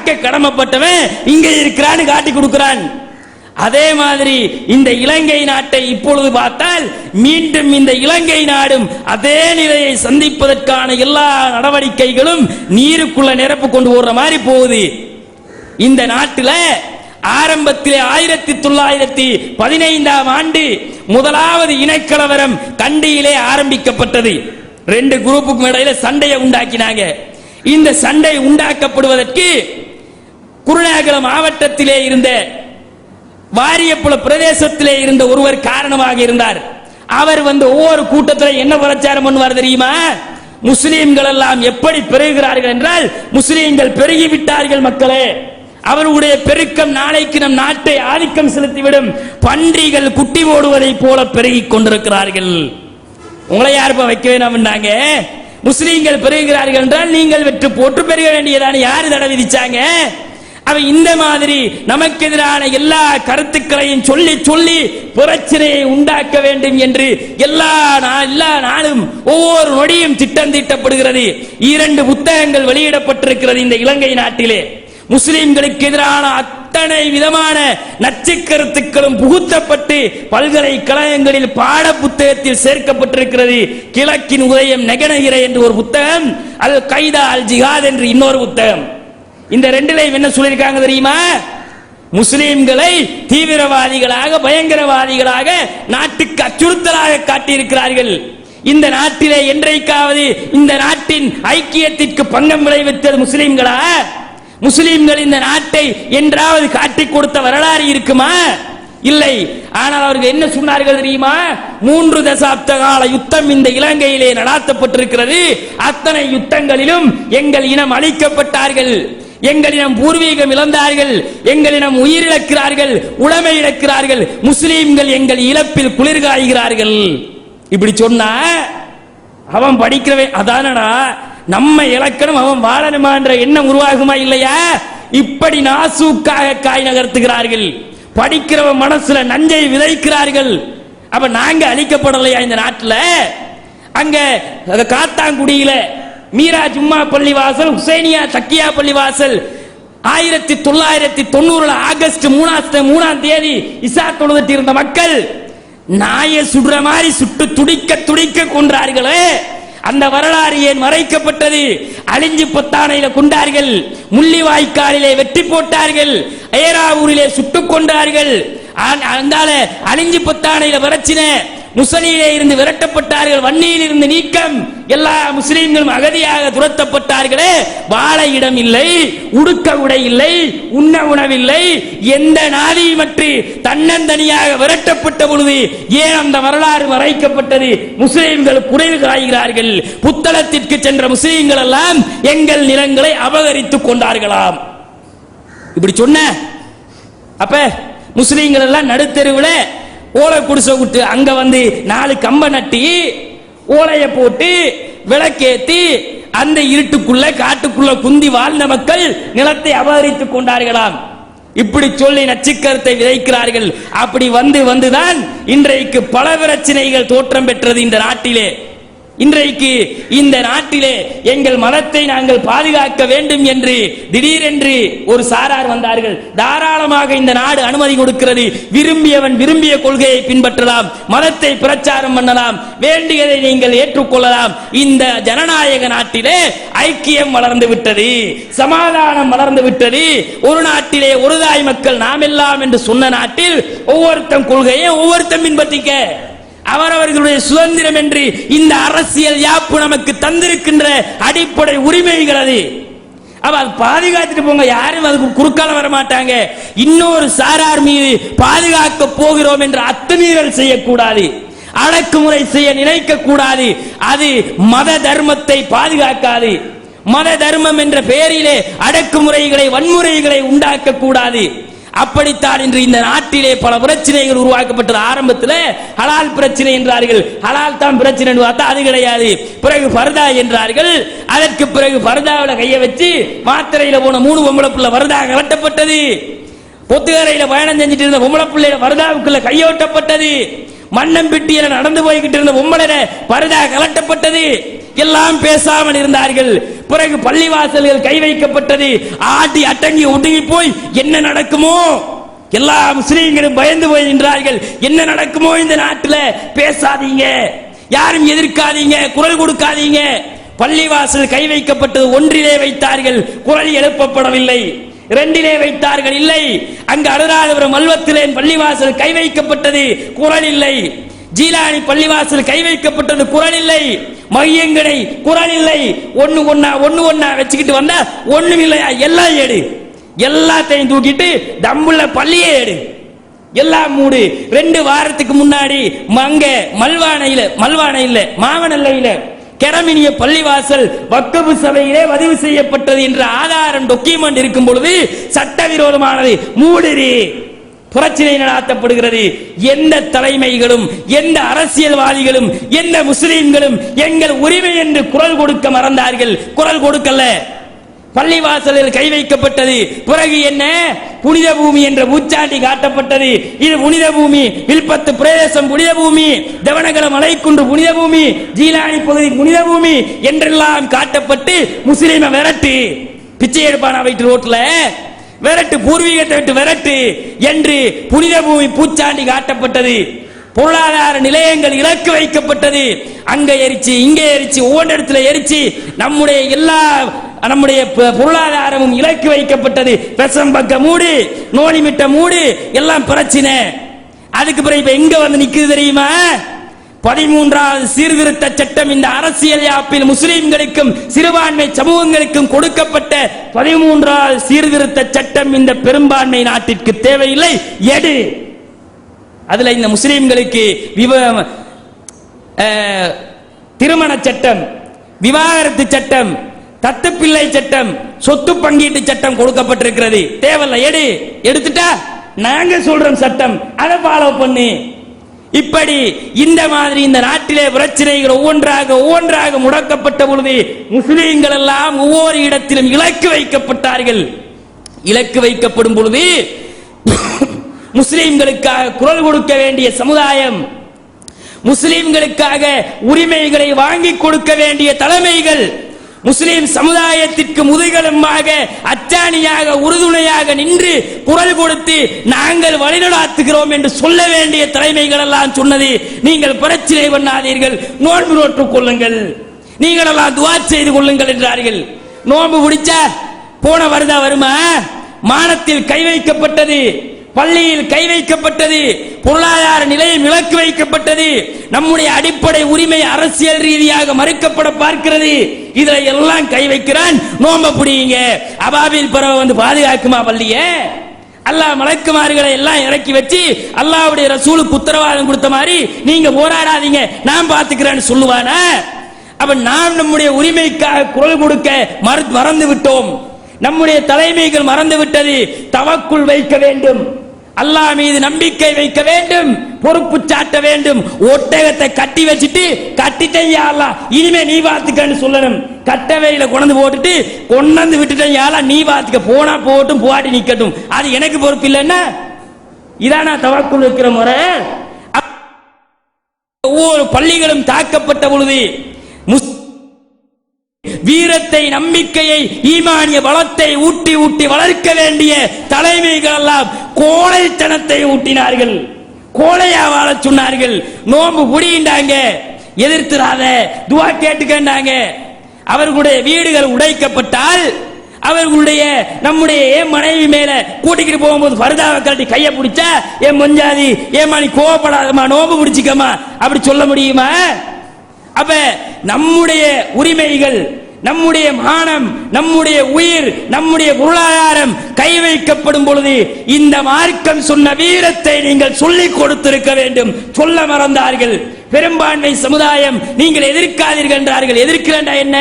காக்க கடமைப்பட்டவன் இங்க இருக்கிறான்னு காட்டி கொடுக்கிறான். அதே மாதிரி இந்த இலங்கை நாட்டை இப்பொழுது பார்த்தால் மீண்டும் இந்த இலங்கை நாடும் அதே நிலையை சந்திப்பதற்கான எல்லா நடவடிக்கைகளும் நீருக்குள்ள நிரப்பு கொண்டு போடுற மாதிரி போகுது. இந்த நாட்டில் ஆரம்பத்தில் ஆயிரத்தி தொள்ளாயிரத்தி பதினைந்தாம் ஆண்டு முதலாவது இனக்கலவரம் கண்டியிலே ஆரம்பிக்கப்பட்டது. ரெண்டு குரூப்புக்கும் இடையில சண்டையை உண்டாக்கினாங்க. இந்த சண்டை உண்டாக்கப்படுவதற்கு குருநாகலம் மாவட்டத்திலே இருந்த வாரியப்புல பிரதேசத்திலே இருந்த ஒருவர் காரணமாக இருந்தார். அவர் வந்து ஒவ்வொரு கூட்டத்தில் என்ன பிரச்சாரம் பண்ணுவார் தெரியுமா? முஸ்லீம்கள் எல்லாம் எப்படி பெருகிறார்கள் என்றால் முஸ்லீம்கள் பெருகிவிட்டார்கள் மக்களே. அவர்களுடைய பெருக்கம் நாளைக்கு நம் நாட்டை ஆதிக்கம் செலுத்திவிடும். பன்றிகள் குட்டி ஓடுவதை போல பெருகிக் கொண்டிருக்கிறார்கள். உங்களை யாருப்பா வைக்க வேணாம்னாங்க முஸ்லீம்கள் பெருகிறார்கள் என்றால் நீங்கள் வெற்று போட்டு பெருக வேண்டியதான யாரு தடை விதிச்சாங்க? அவன் இந்த மாதிரி நமக்கு எதிரான எல்லா கருத்துக்களையும் சொல்லி சொல்லி பிரச்சனையை உண்டாக்க வேண்டும் என்று எல்லா எல்லா நாளும் ஒவ்வொரு நொடியும் திட்டம் தீட்டப்படுகிறது இரண்டு புத்தகங்கள் வெளியிடப்பட்டிருக்கிறது இந்த இலங்கை நாட்டிலே. முஸ்லிம்களுக்கு எதிரான அத்தனை விதமான நச்சு கருத்துக்களும் புகுத்தப்பட்டு பல்கலைக்கழகங்களில் பாட புத்தகத்தில் சேர்க்கப்பட்டிருக்கிறது. கிழக்கின் உதயம் நெகனகிரை என்று ஒரு புத்தகம் அல் கைதா அல் ஜிஹாத் என்று இன்னொரு புத்தகம். இந்த ரெண்டுலையும் என்ன சொல்லியிருக்காங்க தெரியுமா? முஸ்லிம்களை தீவிரவாதிகளாக பயங்கரவாதிகளாக நாட்டுக்கு அச்சுறுத்தலாக காட்டியிருக்கிறார்கள். இந்த நாட்டிலே என்றைக்காவது இந்த நாட்டின் ஐக்கியத்திற்கு பங்கம் விளைவித்தது முஸ்லிம்களா? முஸ்லிம்கள் இந்த நாட்டை என்றாவது காட்டிக் கொடுத்த வரலாறு இருக்குமா? இல்லை. ஆனால் அவர்கள் என்ன சொன்னார்கள் தெரியுமா? மூன்று தசாப்த கால யுத்தம் இந்த இலங்கையிலே நடாத்தப்பட்டிருக்கிறது. அத்தனை யுத்தங்களிலும் எங்கள் இனம் அழிக்கப்பட்டார்கள். எங்களிடம் பூர்வீகம் இழந்தார்கள் எங்களிடம் உயிரிழக்கிறார்கள் உடமை இழக்கிறார்கள் முஸ்லீம்கள் எங்கள் இழப்பில் குளிர்காய்கிறார்கள். இப்படி சொன்னா அவன் படிக்கிறவை அதானடா நம்ம இலக்கணம் அவன் வாழணுமான்ற எண்ணம் உருவாகுமா இல்லையா? இப்படி நாசூக்காக காய் நகர்த்துகிறார்கள். படிக்கிறவன் மனசுல நஞ்சை விதைக்கிறார்கள். அப்ப நாங்க அழிக்கப்படலையா இந்த நாட்டில்? அங்க அது காத்தாங்குடியில மீரா ஜும்மா பள்ளிவாசல் ஹுசேனியா சக்கியா பள்ளிவாசல். ஆயிரத்தி தொள்ளாயிரத்தி தொண்ணூறுல ஆகஸ்ட் மூணாம் மூணாம் தேதி இசா தொழுதுட்டு இருந்த மக்கள் நாயை சுடுற மாதிரி சுட்டு துடிக்க துடிக்க கொன்றார்களே. அந்த வரலாறு ஏன் மறைக்கப்பட்டது? அழிஞ்சு பத்தானையில கொண்டார்கள். முள்ளிவாய்க்காலிலே வெட்டி போட்டார்கள். ஏராவூரிலே சுட்டுக் கொண்டார்கள் ஆ- அந்தால அழிஞ்சு பத்தானையில வரச்சின முசலியிலே இருந்து விரட்டப்பட்டார்கள் வன்னியில் இருந்து நீக்கம். எல்லா முஸ்லீம்களும் அகதியாக துரத்தப்பட்டார்களே வாழ இடம் இல்லை உடுக்க உடை இல்லை உண்ண உணவில்லை. எந்த நாதியுமற்று தன்னந்தனியாக விரட்டப்பட்ட பொழுது ஏன் அந்த வரலாறு மறைக்கப்பட்டது? முஸ்லீம்கள் புனைவு காய்கிறார்கள். புத்தளத்திற்கு சென்ற முஸ்லீம்கள் எல்லாம் எங்கள் நிலங்களை அபகரித்துக் கொண்டார்களாம். இப்படி சொன்ன அப்ப முஸ்லீம்கள் எல்லாம் நடுத்தெருவில் ஓலை குடிசை விட்டு அங்க வந்து நாலு கம்ப நட்டி ஓலைய போட்டு விளக்கேத்தி அந்த இருட்டுக்குள்ள காட்டுக்குள்ள குந்தி வாழ்ந்த மக்கள் நிலத்தை அபகரித்துக் கொண்டார்களாம். இப்படி சொல்லி நச்சுக்கருத்தை விதைக்கிறார்கள். அப்படி வந்து வந்துதான் இன்றைக்கு பல பிரச்சனைகள் தோற்றம் பெற்றது இந்த நாட்டிலே. இன்றைக்கு இந்த நாட்டிலே எங்கள் மதத்தை நாங்கள் பாதுகாக்க வேண்டும் என்று திடீரென்று ஒரு சாரார் வந்தார்கள். தாராளமாக இந்த நாடு அனுமதி கொடுக்கிறது. விரும்பியவன் விரும்பிய கொள்கையை பின்பற்றலாம். மதத்தை பிரச்சாரம் பண்ணலாம். வேண்டியதை நீங்கள் ஏற்றுக்கொள்ளலாம். இந்த ஜனநாயக நாட்டிலே ஐக்கியம் வளர்ந்து விட்டது. சமாதானம் வளர்ந்து விட்டது. ஒரு நாட்டிலே ஒரு தாய் மக்கள் நாம் எல்லாம் என்று சொன்ன நாட்டில் ஒவ்வொருத்தன் கொள்கையை ஒவ்வொருத்தன் பின்பற்றிக்க அவரவர்களுடைய சுதந்திரம் என்று இந்த அரசியல் யாப்பு நமக்கு தந்திருக்கின்ற அடிப்படை உரிமைகள் அது. அப்ப அது பாதுகாத்துட்டு போங்க. யாரும் அதுக்கு குறுக்கால வர மாட்டாங்க இன்னொரு சாரார் மீது பாதுகாக்க போகிறோம் என்று அத்துமீறல் செய்யக்கூடாது. அடக்குமுறை செய்ய நினைக்க கூடாது அது மத தர்மத்தை பாதுகாக்காது. மத தர்மம் என்ற பெயரிலே அடக்குமுறைகளை வன்முறைகளை உண்டாக்க கூடாது அப்படித்தான் இன்று இந்த நாட்டிலே பல பிரச்சனைகள் உருவாக்கப்பட்டது. ஆரம்பத்தில் ஹலால் பிரச்சனை என்றார்கள். ஹலால் தான் பிரச்சனை என்று பார்த்தா அது கிடையாது. பிறகு பர்தா என்றார்கள். அதற்கு பிறகு பர்தாவில் கையை வச்சு மாத்திரையில் போன மூணு பொம்பளை பிள்ளை பர்தா கலட்டப்பட்டது பொத்துக்கரையில பயணம் செஞ்சுட்டு இருந்த பொம்பளை பிள்ளையில வருதாவுக்குள்ள கையோட்டப்பட்டது. மண்ணம் பிட்டியில நடந்து போய்கிட்டு இருந்த பொம்பளை பரதா கலட்டப்பட்டது எல்லாம் பேசாமல் இருந்தார்கள். பிறகு பள்ளிவாசல்கள் கை வைக்கப்பட்டது. ஆட்டி அட்டங்கி ஒடுங்கி போய் என்ன நடக்குமோ? எல்லா முஸ்லீம்களும் பயந்து போய் நின்றார்கள். என்ன நடக்குமோ இந்த நாட்டில்? பேசாதீங்க. யாரும் எதிர்க்காதீங்க. குரல் கொடுக்காதீங்க. பள்ளிவாசல் கை வைக்கப்பட்டது. ஒன்றிலே வைத்தார்கள். குரல் எழுப்பப்படவில்லை. இரண்டிலே வைத்தார்கள். இல்லை. அங்கு அனுராதபுரம் மல்வத்திலே பள்ளிவாசல் கை வைக்கப்பட்டது. குரல் இல்லை. ஜீலானி பள்ளிவாசல் கை வைக்கப்பட்டது. குரல் இல்லை. மையங்கடை குரல் இல்லை. ஒன்னு ஒன்னா ஒன்னு ஒன்னா வச்சுக்கிட்டு வந்தா ஒண்ணும் இல்லையா? எல்லாம் எடு. எல்லாத்தையும் தூக்கிட்டு தம்புள்ள பள்ளியே எடு. எல்லாம் மூடு. ரெண்டு வாரத்துக்கு முன்னாடி மங்க மல்வானையில மல்வானை மாவனல்லையில கெரமினிய பள்ளிவாசல் வக்கபு சபையிலே பதிவு செய்யப்பட்டது என்ற ஆதாரம் டொக்கியுமெண்ட் இருக்கும் பொழுது சட்டவிரோதமானது. மூடுறி புரட்சியை நடாத்தப்படுகிறது. எந்த தலைமைகளும் எந்த அரசியல்வாதிகளும் எந்த முஸ்லீம்களும் எங்கள் உரிமை என்று குரல் கொடுக்க மறந்தார்கள். குரல் கொடுக்கல. பள்ளிவாசலில் கை வைக்கப்பட்டது. பிறகு என்ன? புனித பூமி என்ற பூச்சாண்டி காட்டப்பட்டது. இது புனித பூமி. வில்பத்து பிரதேசம் புனித பூமி. தவனகர மலைக்குன்று புனித பூமி. ஜீலானி பகுதி புனித பூமி என்றெல்லாம் காட்டப்பட்டு முஸ்லீமை விரட்டி. பிச்சை எடுப்பான வீட்டு ரோட்ல விரட்டு பூர்வீகத்தை விட்டு விரட்டு என்று புனித பூமி பூச்சாண்டி காட்டப்பட்டது. பொருளாதார நிலையங்கள் இலக்கு வைக்கப்பட்டது. அங்க எரிச்சு இங்கே எரிச்சு ஒவ்வொரு இடத்துல எரிச்சு நம்முடைய எல்லா நம்முடைய பொருளாதாரமும் இலக்கு வைக்கப்பட்டது. பெசம் பக்க மூடு நோனிமிட்ட மூடு எல்லாம் பிரச்சனை. அதுக்கு பிறகு இப்ப எங்க வந்து நிக்குது தெரியுமா? பதிமூன்றாவது சீர்திருத்த சட்டம் இந்த அரசியல் யாப்பில் முஸ்லிம்களுக்கும் சிறுபான்மை சமூகங்களுக்கும் கொடுக்கப்பட்ட பதிமூன்றாவது சீர்திருத்த சட்டம் இந்த பெரும்பான்மை நாட்டிற்கு தேவையில்லை. எடு. அதுல இந்த முஸ்லிம்களுக்கு விவ திருமண சட்டம் விவாகரத்து சட்டம் தத்துப்பிள்ளை சட்டம் சொத்து பங்கீட்டு சட்டம் கொடுக்கப்பட்டிருக்கிறது. தேவையில்லை. எடு. எடுத்துட்டா? நாங்க சொல்றோம் சட்டம். அதை ஃபாலோ பண்ணு. இப்படி இந்த மாதிரி இந்த நாட்டிலே பிரச்சனைகள் ஒவ்வொன்றாக ஒவ்வொன்றாக முடக்கப்பட்ட பொழுது முஸ்லீம்கள் எல்லாம் ஒவ்வொரு இடத்திலும் இலக்கு வைக்கப்பட்டார்கள். இலக்கு வைக்கப்படும் பொழுது முஸ்லீம்களுக்காக குரல் கொடுக்க வேண்டிய சமுதாயம் முஸ்லீம்களுக்காக உரிமைகளை வாங்கி கொடுக்க வேண்டிய தலைமைகள் முஸ்லிம் சமுதாயத்திற்கு முதுகெலும்பாக அச்சாணியாக உறுதுணையாக நின்று குரல் கொடுத்து நாங்கள் வழிநடாத்துகிறோம் என்று சொல்ல வேண்டிய தலைமைகள் எல்லாம் சொன்னது நீங்கள் பிரச்சனை பண்ணாதீர்கள். நோன்பு நோற்றுக் கொள்ளுங்கள். நீங்கள் எல்லாம் துவா செய்து கொள்ளுங்கள் என்றார்கள். நோன்பு பிடிச்சா போன வருதா வருமா? மானத்தில் கை வைக்கப்பட்டது. பள்ளியில் கை வைக்கப்பட்டது பொருளாதார நிலையம் விலக்கு வைக்கப்பட்டது நம்முடைய அடிப்படை உரிமை அரசியல் ரீதியாக மறுக்கப்பட பார்க்கிறது. இதுல எல்லாம் கை வைக்கிறான். நோம்ப புடியுங்க அபாபில் பறவை வந்து பாதுகாக்குமா பள்ளிய? அல்லாஹ் மலக்குமார்களை எல்லாம் இறக்கி வச்சு அல்லாவுடைய ரசூலுக்கு உத்தரவாதம் கொடுத்த மாதிரி நீங்க போராடாதீங்க. நான் பாத்துக்கிறேன்னு சொல்லுவானா? அப்ப நாம் நம்முடைய உரிமைக்காக குரல் கொடுக்க மறு- மறந்து விட்டோம் நம்முடைய தலைமைகள் மறந்து விட்டது தவக்குள் வைக்க வேண்டும். அல்லாஹ் மீது நம்பிக்கை வைக்க வேண்டும் பொறுப்பு சாட்ட வேண்டும். ஒட்டகத்தை கட்டி வச்சுட்டு கட்டிட்டேன் யாரா இனிமே நீ பாத்துக்கன்னு சொல்லணும். கட்டவையில கொண்டு போட்டுட்டு கொண்டாந்து விட்டுட்டேன் யாரா நீ பாத்துக்க போனா போட்டும் போட்டி நிக்கட்டும். அது எனக்கு பொறுப்பு இல்லைன்னா இதானா தவக்குள் வைக்கிற முறை? ஒவ்வொரு பள்ளிகளும் தாக்கப்பட்ட பொழுது வீரத்தை நம்பிக்கையை ஈமானிய பலத்தை ஊட்டி ஊட்டி வளர்க்க வேண்டிய தலைமைகள் எல்லாம் கோழைத்தனத்தை ஊட்டினார்கள். கோழையா வாழச் சொன்னார்கள். நோம்பு புடிண்டாங்க எதிர்த்துறாத துவா கேட்டுக்கண்டாங்க. அவர்களுடைய வீடுகள் உடைக்கப்பட்டால் அவர்களுடைய நம்முடைய என் மனைவி மேல கூட்டிக்கிட்டு போகும்போது பரதாவை கழட்டி கையை பிடிச்சா என் மொஞ்சாதி ஏமா நீ கோவப்படாதமா நோம்பு பிடிச்சிக்கம்மா அப்படி சொல்ல முடியுமா? அப்ப நம்முடைய உரிமைகள் நம்முடைய மானம் நம்முடைய உயிர் நம்முடைய பொருளாதாரம் கை வைக்கப்படும் பொழுது இந்த மார்க்கம் சொன்ன வீரத்தை நீங்கள் சொல்லிக் கொடுத்திருக்க வேண்டும். சொல்ல மறந்தார்கள். பெரும்பான்மை சமுதாயம் நீங்கள் எதிர்க்காதீர்கள் என்றார்கள். எதிர்க்கிறேன்டா என்ன?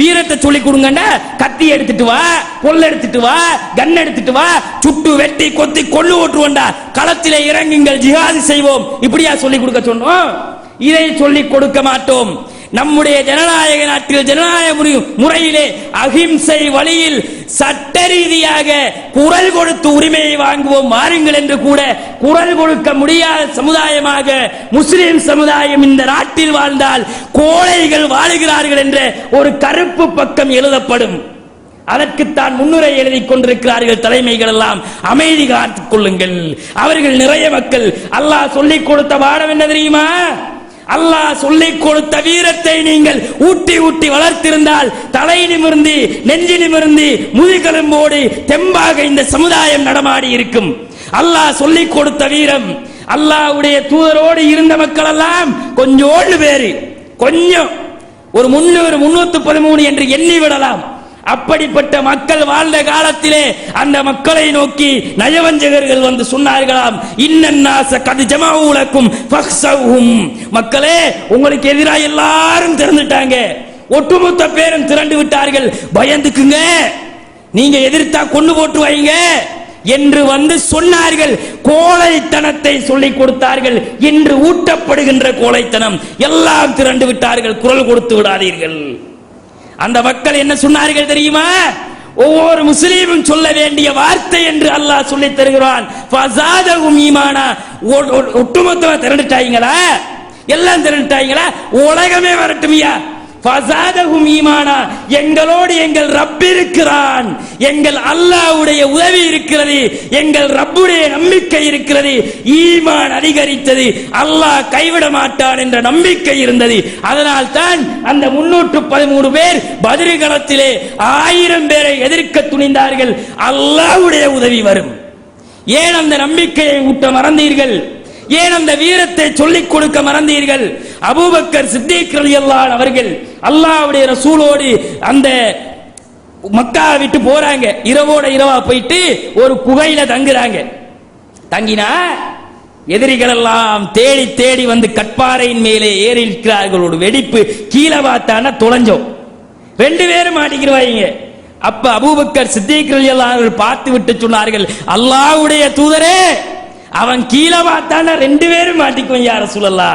வீரத்தை சொல்லி கொடுங்கண்டா. கத்தி எடுத்துட்டு வா பொல் எடுத்துட்டு வா கன் எடுத்துட்டு வா சுட்டு வெட்டி கொத்தி கொள்ளு ஓட்டுவோண்டா. களத்திலே இறங்குங்கள் ஜிஹாது செய்வோம். இப்படியா சொல்லி கொடுக்க சொன்னோம்? இதை சொல்லிக் கொடுக்க மாட்டோம். நம்முடைய ஜனநாயக நாட்டில் ஜனநாயக முறையிலே அகிம்சை வழியில் சட்ட ரீதியாக குரல் கொடுத்து உரிமையை வாங்குவோம். மாறுங்கள் என்று கூட குரல் கொடுக்க முடியாத சமுதாயமாக முஸ்லிம் சமுதாயம் இந்த நாட்டில் வாழ்ந்தால் கோழைகள் வாழுகிறார்கள் என்ற ஒரு கருப்பு பக்கம் எழுதப்படும். அதற்குத்தான் முன்னுரை எழுதி கொண்டிருக்கிறார்கள் தலைமைகள் எல்லாம் அமைதி காத்துக் கொள்ளுங்கள். அவர்கள் நிறைய மக்கள். அல்லாஹ் சொல்லிக் கொடுத்த பாடம் என்ன தெரியுமா? அல்லாஹ் சொல்லிக் கொடுத்த வீரத்தை நீங்கள் ஊட்டி ஊட்டி வளர்த்திருந்தால் தலை நிமிர்ந்து நெஞ்சு நிமிர்ந்து முதுகெலும்போடு தெம்பாக இந்த சமுதாயம் நடமாடி இருக்கும். அல்லாஹ் சொல்லிக் கொடுத்த வீரம் அல்லாஹ்வுடைய தூதரோடு இருந்த மக்கள் எல்லாம் கொஞ்சோண்டு பேரு. கொஞ்சம். ஒரு முன்னூறு முன்னூத்தி பதிமூணு என்று எண்ணி விடலாம். அப்படிப்பட்ட மக்கள் வாழ்ந்த காலத்திலே அந்த மக்களை நோக்கி நயவஞ்சகர்கள் வந்து சொன்னார்களாம். இன்னன்னாச கது ஜமாவுலக்கும் மக்களே உங்களுக்கு எதிராக எல்லாரும் திறந்துட்டாங்க. ஒட்டுமொத்த பேரும் திரண்டு விட்டார்கள். பயந்துக்குங்க. நீங்க எதிர்த்தா கொண்டு போட்டு வைங்க என்று வந்து சொன்னார்கள். கோழைத்தனத்தை சொல்லிக் கொடுத்தார்கள். என்று ஊட்டப்படுகின்ற கோழைத்தனம். எல்லாம் திரண்டு விட்டார்கள். குரல் கொடுத்து விடாதீர்கள். அந்த மக்கள் என்ன சொன்னார்கள் தெரியுமா? ஒவ்வொரு முஸ்லீமும் சொல்ல வேண்டிய வார்த்தை என்று அல்லாஹ் சொல்லித் தருகிறான். ஈமானா. ஒட்டுமொத்தமா திரண்டுட்டாங்களா எல்லாம் திரண்டுட்டாங்களா உலகமே வரட்டுமியா? ஃபசாதகும் ஈமானா. எங்களோடு எங்கள் ரப் இருக்கிறான். எங்கள் அல்லாஹ்வுடைய உதவி இருக்கிறது. எங்கள் ரப்புடைய நம்பிக்கை இருக்கிறது. ஈமான் அதிகரித்தது. அல்லாஹ் கைவிட மாட்டான் என்ற நம்பிக்கை இருந்தது. அதனால் தான் அந்த முன்னூற்று பதிமூணு பேர் பதிரிகளத்திலே ஆயிரம் பேரை எதிர்க்க துணிந்தார்கள். அல்லாஹ்வுடைய உதவி வரும். ஏன் அந்த நம்பிக்கையை ஊட்ட மறந்தீர்கள்? ஏன் அந்த வீரத்தை சொல்லிக் கொடுக்க மறந்தீர்கள்? அபூபக்கர் சித்திக் அல்லான் அவர்கள் அல்லாஹ்வுடைய ரசூலோடு அந்த மக்கா விட்டு போறாங்க. இரவோட இரவா போயிட்டு ஒரு குகையில தங்குறாங்க. தங்கினா எதிரிகள் எல்லாம் தேடி தேடி வந்து கட்பாறையின் மேலே ஏறி இருக்கிறார்கள் ஒரு வெடிப்பு கீழே பார்த்தான தொலைஞ்சோம். ரெண்டு பேரும் மாட்டிக்கிறவாங்க அப்ப அபூபக்கர் சித்திக் ரலியல்லாஹு பார்த்து விட்டு சொன்னார்கள் அல்லாவுடைய தூதரே அவன் கீழே பார்த்தான ரெண்டு பேரும் மாட்டிக்குவோம் யார சொல்லலா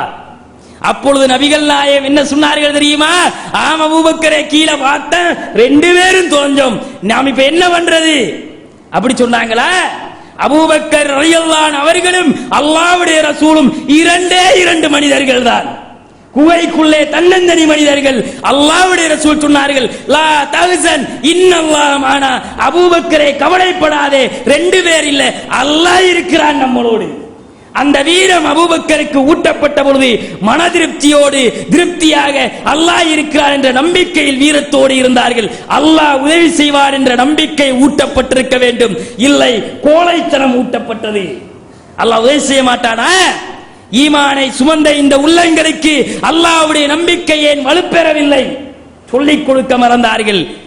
அப்பொழுது நபிகள் நாயம் என்ன சொன்னார்கள் தெரியுமா? ஆம் அபூபக்கரே கீழே பார்த்தேன் ரெண்டு பேரும் தோஞ்சோம் நாம் இப்ப என்ன பண்றது? அப்படி சொன்னாங்களா? அபூபக்கர் ரயல்லான் அவர்களும் அல்லாவுடைய ரசூலும் இரண்டே இரண்டு மனிதர்கள் தான் குகைக்குள்ளே தன்னந்தனி மனிதர்கள் அல்லாவுடைய ரசூல் சொன்னார்கள் லா தஹசன் இன்னல்லா மானா. அபூபக்கரே கவலைப்படாதே ரெண்டு பேர் இல்ல அல்லாஹ் இருக்கிறான் நம்மளோடு. அந்த வீரம் அபூபக்கருக்கு ஊட்டப்பட்ட பொழுது மன திருப்தியோடு திருப்தியாக அல்லாஹ் இருக்கிறார் என்ற நம்பிக்கையில் வீரத்தோடு இருந்தார்கள். அல்லாஹ் உதவி செய்வார் என்ற நம்பிக்கை ஊட்டப்பட்டிருக்க வேண்டும். இல்லை கோழைத்தனம் ஊட்டப்பட்டது. அல்லாஹ் உதவி செய்ய மாட்டானா? ஈமானை சுமந்த இந்த உள்ளங்களுக்கு அல்லாஹ்வுடைய நம்பிக்கை ஏன் வலுப்பெறவில்லை? சொல்லிக் கொடுக்க மறந்தார்கள்.